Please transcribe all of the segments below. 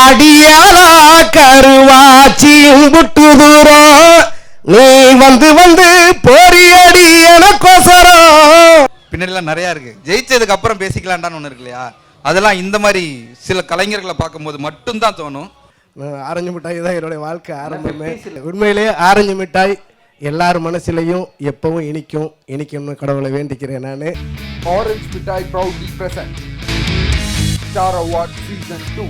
அடியாளா கருவாச்சியும் புட்டு தூரம் நீ வந்து வந்து போறியடி எனக்கோசரம் பின்னாடிலாம் நிறையா இருக்கு. ஜெயிச்சதுக்கு அப்புறம் பேசிக்கலாம்டான்னு ஒன்று இருக்கு இல்லையா? அதெல்லாம் இந்த மாதிரி சில கலைஞர்களை பார்க்கும்போது மட்டும்தான் தோணும். ஆரஞ்சு மிட்டாய் தான் என்னுடைய வாழ்க்கை ஆரம்பமே. உண்மையிலேயே ஆரஞ்சு மிட்டாய் எல்லார் மனசுலையும் எப்பவும் இனிக்கும் இனிக்கும்னு கடவுளை வேண்டிக்கிறேன் நான். Orange Mithai proudly present. Star Award Season 2.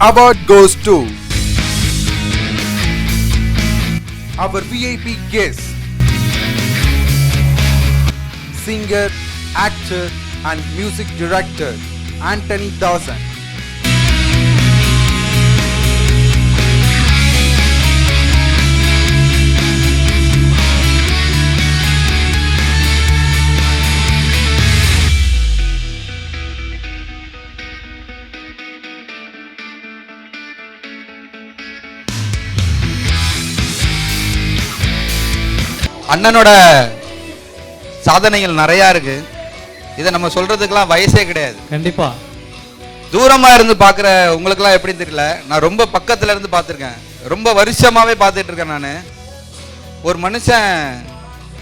Award goes to our VIP guest, singer, actor, and music director Anthony Dawson. அண்ணனோட சாதனைகள் நிறையா இருக்கு. இதை நம்ம சொல்றதுக்கெல்லாம் வயசே கிடையாது. கண்டிப்பா. தூரமா இருந்து பார்க்குற உங்களுக்குலாம் எப்படி தெரியல. நான் ரொம்ப பக்கத்துல இருந்து பார்த்துருக்கேன். ரொம்ப வருஷமாவே பார்த்துட்டு இருக்கேன் நான். ஒரு மனுஷன்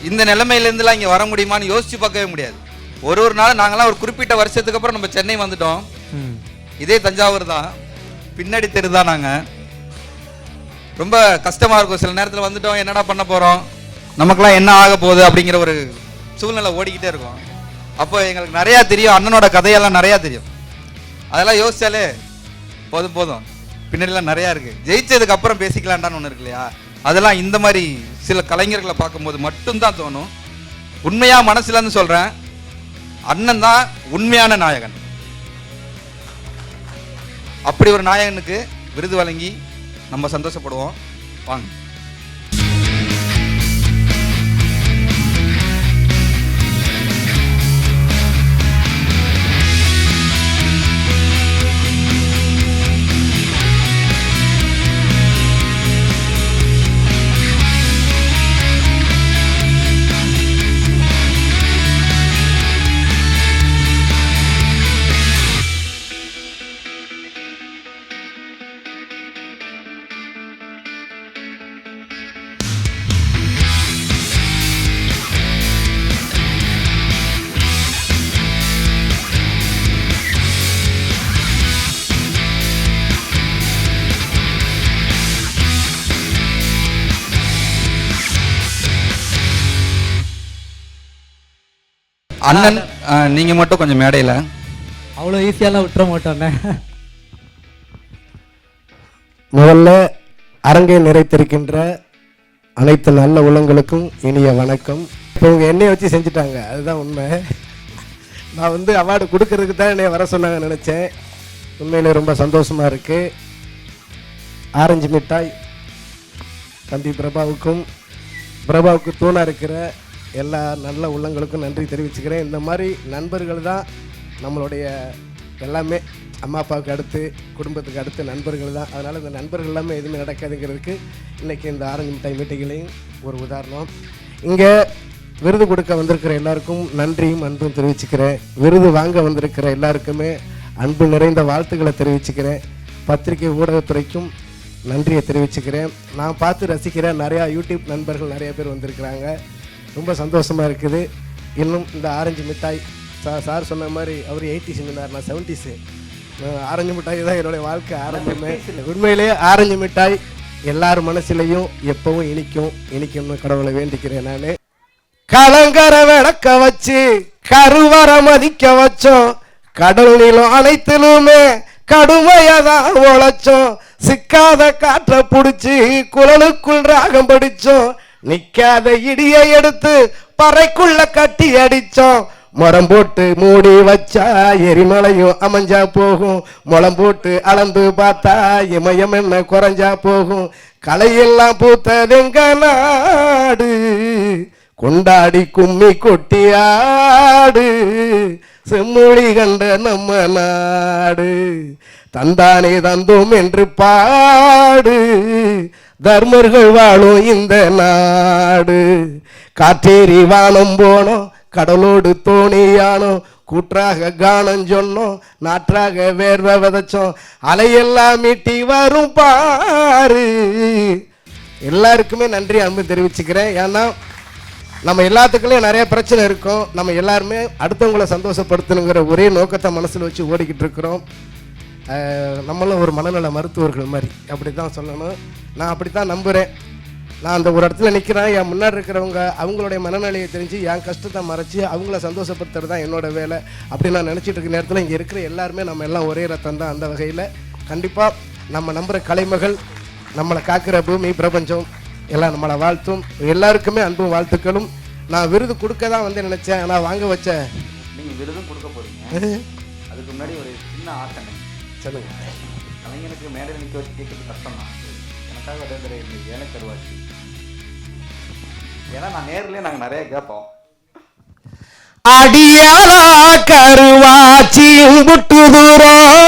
இந்த நிலைமையிலேருந்துலாம் இங்கே வர முடியுமான்னு யோசிச்சு பார்க்கவே முடியாது. ஒரு ஒரு நாள் நாங்களாம் ஒரு குறிப்பிட்ட வருஷத்துக்கு அப்புறம் நம்ம சென்னை வந்துட்டோம். இதே தஞ்சாவூர் தான். பின்னாடி தெரு தான் நாங்கள் ரொம்ப கஷ்டமாக இருக்கும். சில நேரத்தில் வந்துட்டோம். என்னடா பண்ண போகிறோம் நமக்குலாம் என்ன ஆக போகுது அப்படிங்கிற ஒரு சூழ்நிலை ஓடிக்கிட்டே இருக்கும். அப்போ எங்களுக்கு நிறையா தெரியும் அண்ணனோட கதையெல்லாம் நிறையா தெரியும். அதெல்லாம் யோசிச்சாலே போதும் போதும். பின்னாடிலாம் நிறையா இருக்குது ஜெயிச்சதுக்கு அப்புறம் பேசிக்கலாம்டான்னு ஒன்று இருக்கு இல்லையா? அதெல்லாம் இந்த மாதிரி சில கலைஞர்களை பார்க்கும்போது மட்டும்தான் தோணும். உண்மையாக மனசுலன்னு சொல்கிறேன் அண்ணன் தான் உண்மையான நாயகன். அப்படி ஒரு நாயகனுக்கு விருது வழங்கி நம்ம சந்தோஷப்படுவோம். வாங்க. அண்ணன் நீங்க மட்டும் கொஞ்சம் மேடையில. அவ்வளோ ஈஸியாலாம் விட்டுற மாட்டோண்ணே முதல்ல அரங்கை நிறைத்திருக்கின்ற அனைத்து நல்ல உள்ளங்களுக்கும் இனிய வணக்கம். இப்போ இவங்க என்னைய வச்சு செஞ்சுட்டாங்க அதுதான் உண்மை. நான் வந்து அவார்டு கொடுக்கறதுக்கு தான் என்னை வர சொன்னாங்க நினச்சேன். உண்மையிலே ரொம்ப சந்தோஷமாக இருக்குது ஆரஞ்சு மிட்டாய் தம்பி பிரபாவுக்கும் பிரபாவுக்கு தூணாக இருக்கிற எல்லா நல்ல உள்ளங்களுக்கும் நன்றி தெரிவிச்சுக்கிறேன். இந்த மாதிரி நண்பர்கள் தான் நம்மளுடைய எல்லாமே அம்மா அப்பாவுக்கு அடுத்து குடும்பத்துக்கு அடுத்து நண்பர்கள் தான். அதனால் இந்த நண்பர்கள் எல்லாமே எதுவுமே நடக்காதுங்கிறதுக்கு இன்றைக்கி இந்த ஆரஞ்சு மிட்டாய் மீட்டிங்லையும் ஒரு உதாரணம். இங்கே விருது கொடுக்க வந்திருக்கிற எல்லாருக்கும் நன்றியும் அன்பும் தெரிவிச்சுக்கிறேன். விருது வாங்க வந்திருக்கிற எல்லாருக்குமே அன்பு நிறைந்த வாழ்த்துக்களை தெரிவிச்சுக்கிறேன். பத்திரிகை ஊடகத்துறைக்கும் நன்றியை தெரிவிச்சுக்கிறேன். நான் பார்த்து ரசிக்கிற நிறையா யூடியூப் நண்பர்கள் நிறைய பேர் வந்திருக்கிறாங்க. ரொம்ப சந்தோஷமாக இருக்குது. இன்னும் இந்த ஆரஞ்சு மிட்டாய் சார் சார் சொன்ன மாதிரி அவர் எயிட்டிஸ் இருந்தார் நான் செவன்டிஸு ஆரஞ்சு மிட்டாய் தான் என்னுடைய வாழ்க்கை ஆரம்பமே. உண்மையிலேயே ஆரஞ்சு மிட்டாய் எல்லார் மனசுலையும் எப்பவும் இனிக்கும் இனிக்கும்னு கடவுளை வேண்டிக்கிறேன் நான். கலங்கர விளக்க வச்சு கருவர மதிக்க வச்சோம். கடல் அனைத்திலுமே அனைத்திலுமே கடுமையதான் உழைச்சோம். சிக்காத காற்றை புடிச்சு குழலுக்குள் ராகம் படிச்சோம். நிக்காத இடியை எடுத்து பறைக்குள்ள கட்டி அடிச்சோம். முறம் போட்டு மூடி வச்சா எரிமலையும் அமைஞ்சா போகும். முளம் போட்டு அளந்து பார்த்தா இமயம் என்ன குறைஞ்சா போகும். கலையெல்லாம் பூத்ததுங்க நாடு கொண்டாடி கும்மி கொட்டியாடு செம்மொழி கண்ட நம்ம நாடு தந்தானே தந்தோம் என்று பாடு. தர்மர்கள் வாழும் இந்த நாடு. காற்றேறி வானம் போனோம் கடலோடு தோணியானோம் கூற்றாக கானம் சொன்னோம் நாற்றாக வேர்வை விதைச்சோம். அலையெல்லாம் மீட்டி வரும் பாரு. எல்லாருக்குமே நன்றி அன்பு தெரிவிச்சுக்கிறேன். ஏன்னா நம்ம எல்லாத்துக்குள்ளேயும் நிறைய பிரச்சனை இருக்கும். நம்ம எல்லாருமே அடுத்தவங்களை சந்தோஷப்படுத்தணுங்கிற ஒரே நோக்கத்தை மனசில் வச்சு ஓடிக்கிட்டு இருக்கிறோம். நம்மளும் ஒரு மனநல மருத்துவர்கள் மாதிரி. அப்படி தான் சொல்லணும். நான் அப்படி தான் நம்புகிறேன் நான் அந்த ஒரு இடத்துல நிற்கிறேன் என் முன்னாடி இருக்கிறவங்க அவங்களுடைய மனநிலையை தெரிஞ்சு என் கஷ்டத்தை மறைச்சி அவங்கள சந்தோஷப்படுத்துறது தான் என்னோட வேலை. அப்படி நான் நினச்சிட்டு இருக்க நேரத்தில் இங்கே இருக்கிற எல்லாருமே நம்ம எல்லாம் ஒரே ரத்தம் தான் அந்த வகையில். கண்டிப்பாக நம்ம நம்புகிற கலைமகள் நம்மளை காக்கிற பூமி பிரபஞ்சம் எல்லாம் நம்மளை வாழ்த்தும். எல்லாருக்குமே அன்பும் வாழ்த்துக்களும். நான் விருது கொடுக்க தான் வந்து நினச்சேன். ஆனால் வாங்க வச்ச நீங்கள் விருதும் கொடுக்க போறீங்க. அதுக்கு முன்னாடி ஒரு சின்ன ஆசனை சொல்லுங்க. கலைஞனுக்கு மேடையில் நிற்க வச்சு கேட்கறது கஷ்டம் தான் எனக்காக இந்த ஏழை கருவாச்சி ஏன்னா நான் நேர்லயே நாங்கள் நிறைய கேட்போம். அடியாளா கருவாச்சியும் புட்டு தூரம்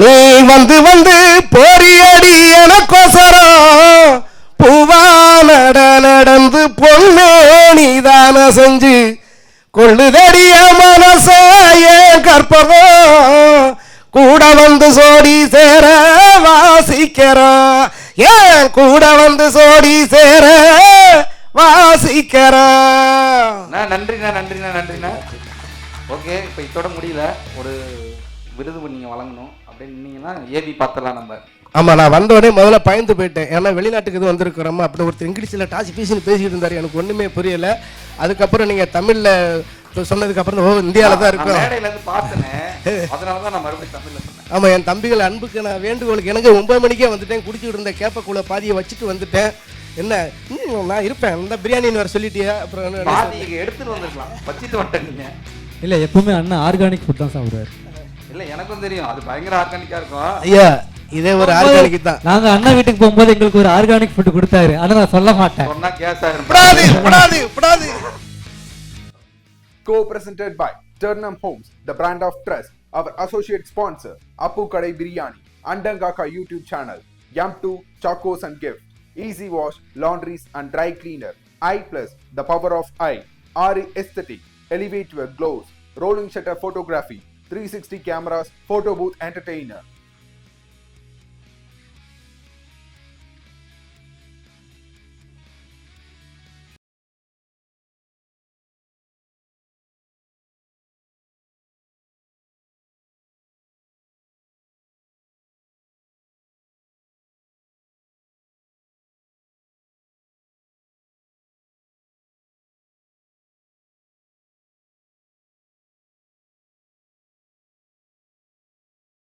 நீ வந்து வந்து போரியடி எனக்கோசரம் பூவா நட நடந்து பொண்ணே நீதான செஞ்சு கூட வந்து சோடி சேர வாசிக்கிறோம் ஏன் கூட வந்து சோடி சேர வாசிக்கிறோம் அண்ணா நன்றிண்ணா நன்றிண்ணா நன்றிண்ணா. ஓகே இப்போ இதோட முடியல. ஒரு விருது நீங்கள் வழங்கணும் அப்படின்னு நின்னீங்கன்னா ஏவி பார்த்தலாம் நம்ம. ஆமா நான் வந்த உடனே முதல்ல பயந்து போயிட்டேன். ஏன்னா வெளிநாட்டுக்கு இது வந்திருக்கிறோமா? அப்படி ஒருத்தர் இங்கிலீஷில் டாசி பீசின்னு பேசிட்டு இருந்தாரு. எனக்கு ஒண்ணுமே புரியல. அதுக்கப்புறம் நீங்க தமிழ்ல சொன்னதுக்கு அப்புறம் ஓ இந்தியாவில தான் இருக்கோம் மேடையில இருந்து பார்த்தேனே. அதனால தான் நான் மறுபடியும் தமிழ்ல சொன்னேன். ஆமா என் தம்பிகள் அன்புக்கு நான் வேண்டுகோளுக்கு எனக்கு ஒன்பது மணிக்கே வந்துட்டேன். குடிச்சிட்டு இருந்த கேப்பக்குள்ள பாதியை வச்சுட்டு வந்துட்டேன். என்ன? நான் இருப்பேன். இந்த பிரியாணின்னு வர சொல்லிட்டியா. அப்புறம் எடுத்துட்டு வந்திருக்கலாம். வச்சுட்டு வந்துட்டேன் நீங்க. இல்லை எப்பவுமே அண்ணன் ஆர்கானிக் ஃபுட் தான் சாப்பிடுவார். இல்ல எனக்கும் தெரியும். அது பயங்கர ஆர்கானிக்கா இருக்கும். ஐயா இதே ஒரு ஆர்கானிக் தான். நாங்க அண்ணன் வீட்டுக்கு போகும்போது எங்களுக்கு ஒரு ஆர்கானிக் ஃபுட் கொடுத்தாரு. ஆனா நான் சொல்ல மாட்டேன். சொன்னா கேஸ் ஆயிரும் விடாது விடாது விடாது. Co-presented by Turnham Homes, the brand of trust. Our associate sponsor, Apu Kadai Biryani, Andangaka YouTube channel, Yum2, Chacos and Gift, Easy Wash, Laundries and Dry Cleaner, I Plus, the power of I, Ari Aesthetic, Elevate Your Glows, Rolling Shutter Photography, 360 Cameras, Photo Booth Entertainer,